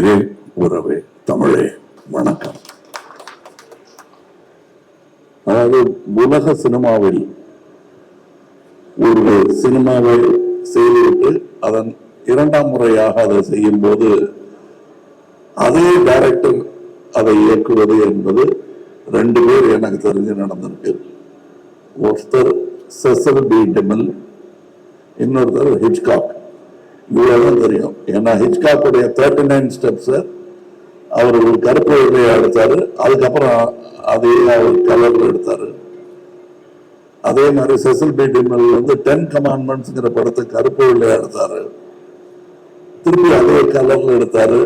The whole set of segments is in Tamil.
உயிரே உறவே தமிழே வணக்கம். அதாவது உலக சினிமாவில் ஒரு சினிமாவை செய்துவிட்டு அதன் இரண்டாம் முறையாக அதை செய்யும் போது அதே டைரக்டர் அதை இயக்குவது என்பது ரெண்டு பேர் எனக்கு தெரிஞ்சு நடந்திருக்கு. ஒருத்தர் செசல் பி. டெமல் இன்னொருத்தர் ஹிட்காக் இவ்வளவுதான் தெரியும். ஏன்னா ஹிச்காக்குடைய தேர்ட்டி நைன் ஸ்டெப்ஸை அவர் ஒரு கருப்பு வெள்ளையா எடுத்தாரு. அதுக்கப்புறம் அதே அவர் கலரில் எடுத்தாரு. அதே மாதிரி செசில் பி டிமல் வந்து டென் கமாண்ட்மெண்ட்ஸுங்கிற படத்தை கருப்பு வெள்ளையா எடுத்தாரு. திரும்பி அதே கலரில் எடுத்தாரு.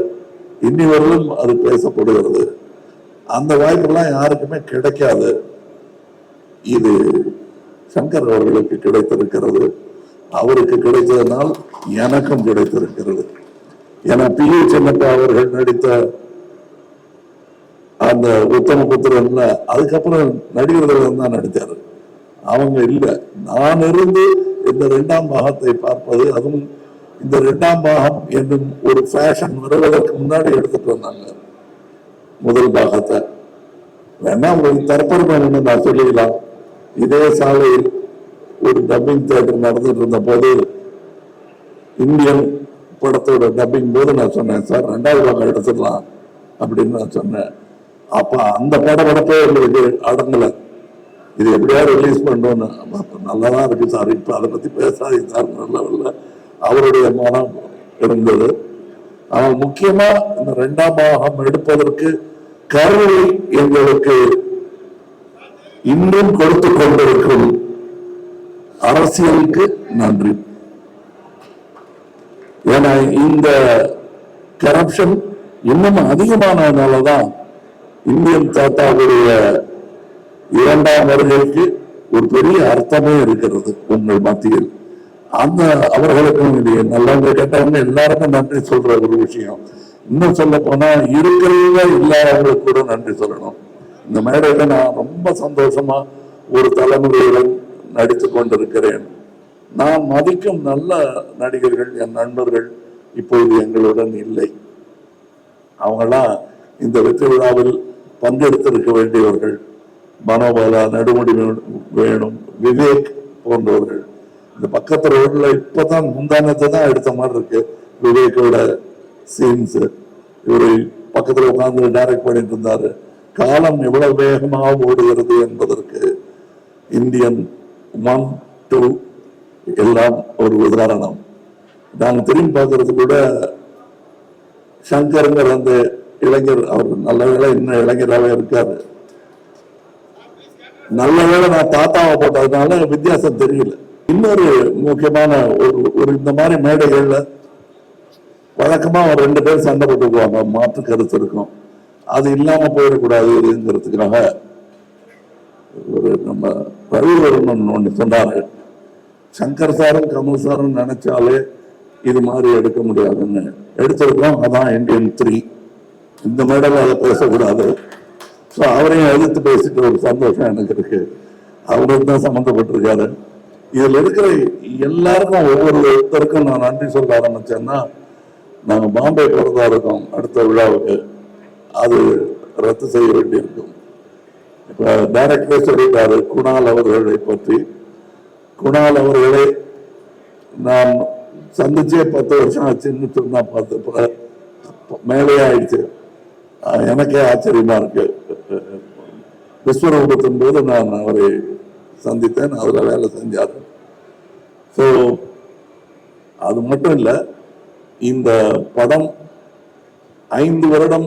இன்னி வரலும் அது பேசப்படுகிறது. அந்த வாய்ப்பெல்லாம் யாருக்குமே கிடைக்காது. இது சங்கர் அவர்களுக்கு கிடைத்திருக்கிறது. அவருக்கு கிடைத்ததனால் எனக்கும் கிடைத்திருக்கிறது. என பி. யு அவர்கள் நடித்த அந்த உத்தம புத்திரன்ல அதுக்கப்புறம் நடிகர்கள் தான் நடித்தார் அவங்க இல்லை. நான் இருந்து இந்த ரெண்டாம் பாகத்தை பார்ப்பது அதுவும் இந்த ரெண்டாம் பாகம் என்னும் ஒரு ஃபேஷன் வருவதற்கு முன்னாடி எடுத்துட்டு வந்தாங்க. முதல் பாகத்தை. வேணா உங்களுக்கு தரப்பெருமை நான் சொல்லிக்கலாம் இதே சாலையில் ஒரு டப்பிங் தியேட்டர் நடந்துட்டு இருந்த போது இந்தியன் படத்தோட டப்பிங் போது நான் சொன்னேன் சார் ரெண்டாவது பாகம் எடுத்துடலாம் அப்படின்னு நான் சொன்னேன். அப்போ அந்த படப்படப்பே எங்களுக்கு அடங்கலை. இது எப்படியாவது ரிலீஸ் பண்ணோன்னு நல்லா தான் இருக்கு சார். இப்போ அதை பற்றி பேசாதீங்க சார். நல்ல அவருடைய மனம் இருந்தது அவன் முக்கியமாக இந்த ரெண்டாம் பாகம் எடுப்பதற்கு கருவை எங்களுக்கு இன்னும் கொடுத்து கொண்டிருக்கும். அரசியலுக்கு நன்றி. ஏன்னா இந்த கரப்ஷன் இன்னும் அதிகமானதுனாலதான் இந்தியன் தாத்தாவுடைய இரண்டாம் வருகைக்கு ஒரு பெரிய அர்த்தமே இருக்கிறது உங்கள் மத்தியில். அந்த அவர்களுக்கும் இது நல்லவங்க கேட்டவங்க எல்லாருக்கும் நன்றி சொல்ற ஒரு விஷயம். இன்னும் சொல்ல போனா இருக்கிறவங்க இல்லாதவங்களுக்கு கூட நன்றி சொல்லணும். இந்த மேடையில நான் ரொம்ப சந்தோஷமா ஒரு தலைமுறையுடன் நடித்து கொண்டிருக்கிறேன் நான் மதிக்கும் நல்ல நடிகர்கள் என் நண்பர்கள் இப்பொழுது எங்களுடன் இல்லை. அவங்களாம் இந்த வெற்றி விழாவில் பங்கெடுத்திருக்க வேண்டியவர்கள். மனோபாலா நெடுமுடி வேணும் விவேக் போன்றவர்கள். இந்த பக்கத்து ரோட்ல இப்பதான் முந்தானத்தை தான் எடுத்த மாதிரி இருக்கு. விவேக்கோட சீன்ஸ் இவரு பக்கத்துல உட்கார்ந்து டைரக்ட் பண்ணிட்டு இருந்தாரு. காலம் எவ்வளவு வேகமாக ஓடுகிறது என்பதற்கு இந்தியன் ஒன் டூ எல்லாம் ஒரு உதாரணம். நாங்கள் திரும்பி பார்க்கறது கூட சங்கருங்கிற அந்த இளைஞர் அவர் நல்ல வேலை இன்னும் இளைஞராக இருக்காரு. நல்ல வேளை நான் தாத்தாவை போட்டதுனால வித்தியாசம் தெரியல. இன்னொரு முக்கியமான ஒரு ஒரு இந்த மாதிரி மேடைகள்ல வழக்கமா ஒரு ரெண்டு பேர் சண்டை போட்டுக்குவாங்க மாற்று கருத்து இருக்கும். அது இல்லாம போயிடக்கூடாதுங்கிறதுக்காக ஒரு நம்ம ரவிவர்மன் ஒன்று சொன்னார்கள் சங்கர் சாரும் கமல் சாரும் நினைச்சாலே இது மாதிரி எடுக்க முடியாதுன்னு. எடுத்திருக்கோம் அதான் இந்தியன் த்ரீ இந்த மேடம் அதை பேசக்கூடாது. ஸோ அவரையும் எதிர்த்து பேசிட்டு ஒரு சந்தோஷம் எனக்கு இருக்கு. அவரும் தான் சம்மந்தப்பட்டிருக்காரு. இதில் இருக்கிற எல்லாருக்கும் ஒவ்வொருத்தருக்கும் நான் நன்றி சொல்ல ஆரம்பித்தேன்னா நாங்கள் பாம்பே போகிறதா இருக்கோம் அடுத்த விழாவுக்கு. அது ரத்து செய்ய வேண்டியிருக்கும். இப்போ டைரக்டரே சொல்லிட்டாரு குணால் அவர்களை பற்றி குணால் அவர்களை நான் சந்திச்சே பத்து வருஷம் ஆச்சுன்னு சொன்னா பார்த்து ப- மேலே ஆயிடுச்சு. எனக்கே ஆச்சரியமா இருக்கு. விஸ்வரூபத்தின் போது நான் அவரை சந்தித்தேன் அதில் வேலை செஞ்சார். ஸோ அது மட்டும் இல்லை இந்த படம் ஐந்து வருடம்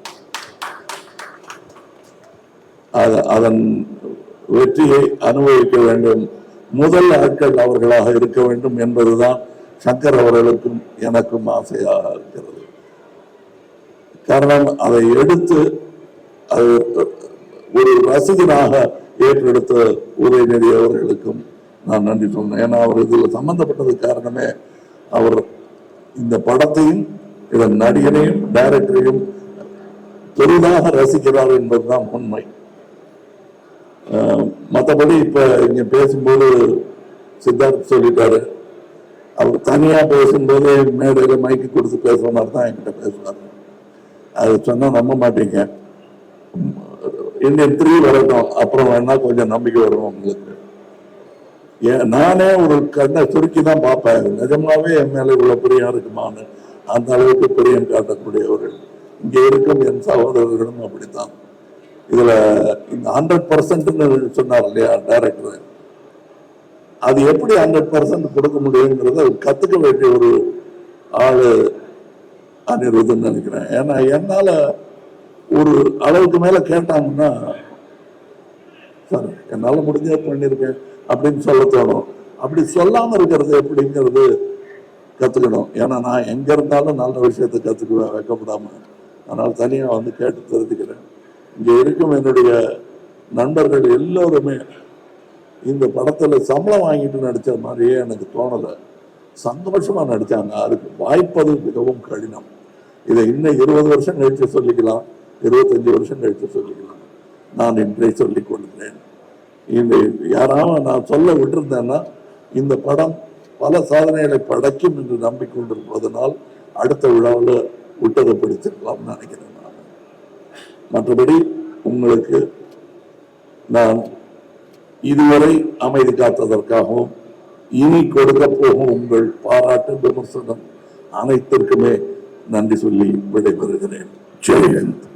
அதன் வெற்றியை அனுபவிக்க வேண்டும். முதல் ஆட்கள் அவர்களாக இருக்க வேண்டும் என்பதுதான் சங்கர் அவர்களுக்கும் எனக்கும் ஆசையாக இருக்கிறது. காரணம் அதை எடுத்து அது ஒரு ரசிகனாக ஏற்றெடுத்த உதயநிதி அவர்களுக்கும் நான் நன்றி சொன்னேன் ஏன்னா அவர் இதில் சம்பந்தப்பட்டது காரணமே அவர் இந்த படத்தையும் இதன் நடிகனையும் டைரக்டரையும் பெரிதாக ரசிக்கிறார் என்பதுதான் உண்மை. மற்றபடி இப்போ இங்கே பேசும்போது சித்தார்த் சொல்லிட்டாரு. அவர் தனியாக பேசும்போது மேடையில் மைக்கு கொடுத்து பேசுற மாதிரி தான் என்கிட்ட பேசுவார். அது சொன்னால் நம்ப மாட்டீங்க. இந்தியன் த்ரீ வரட்டும் அப்புறம் வேணா கொஞ்சம் நம்பிக்கை வரும் உங்களுக்கு. ஏன் நானே ஒரு கண்ணை சுருக்கி தான் பார்ப்பேன். நிஜமாவே என் மேலே இவ்வளோ பிரியம் இருக்குமான்னு அந்த அளவுக்கு பிரியம் காட்டக்கூடியவர்கள். இங்கே இருக்கும் என் சகோதரர்களும் அப்படித்தான். இதுல இந்த ஹண்ட்ரட் பர்சன்ட்னு சொன்னார் இல்லையா டைரக்டர் அது எப்படி ஹண்ட்ரட் பர்சன்ட் கொடுக்க முடியுங்கிறத கத்துக்க வேண்டிய ஒரு ஆள் அனிருதுன்னு நினைக்கிறேன். ஏன்னா என்னால் ஒரு அளவுக்கு மேல கேட்டாங்கன்னா சார் என்னால் முடிஞ்ச பண்ணியிருக்கேன் அப்படின்னு சொல்ல தோணும். அப்படி சொல்லாமல் இருக்கிறது எப்படிங்கிறது கத்துக்கணும். ஏன்னா நான் எங்க இருந்தாலும் நல்ல விஷயத்தை கத்துக்குவேன் வைக்கப்படாமல் அதனால் தனியாக வந்து கேட்டு தெரிஞ்சுக்கிறேன். இங்கே இருக்கும் என்னுடைய நண்பர்கள் எல்லோருமே இந்த படத்துல சம்பளம் வாங்கிட்டு நடிச்ச மாதிரியே எனக்கு தோணல. சந்தோஷமா நடிச்சாங்க. அதுக்கு வாய்ப்பது மிகவும் கடினம். இதை இன்னும் இருபது வருஷம் கழித்து சொல்லிக்கலாம். இருபத்தஞ்சி வருஷம் கழித்து சொல்லிக்கலாம். நான் இன்றை சொல்லிக் கொள்கிறேன். இந்த யாராவது நான் சொல்ல விட்டிருந்தேன்னா இந்த படம் பல சாதனைகளை படைக்கும் என்று நம்பிக்கொண்டிருப்பதனால் அடுத்த விழாவில் விட்டதை பிடிச்சிருக்கலாம்னு நினைக்கிறேன். மற்றபடி உங்களுக்கு நான் இதுவரை அமைதி காத்ததற்காகவும் இனி கொடுக்க போகும் உங்கள் பாராட்டு விமர்சனம் அனைத்திற்குமே நன்றி சொல்லி விடைபெறுகிறேன். ஜெயந்த்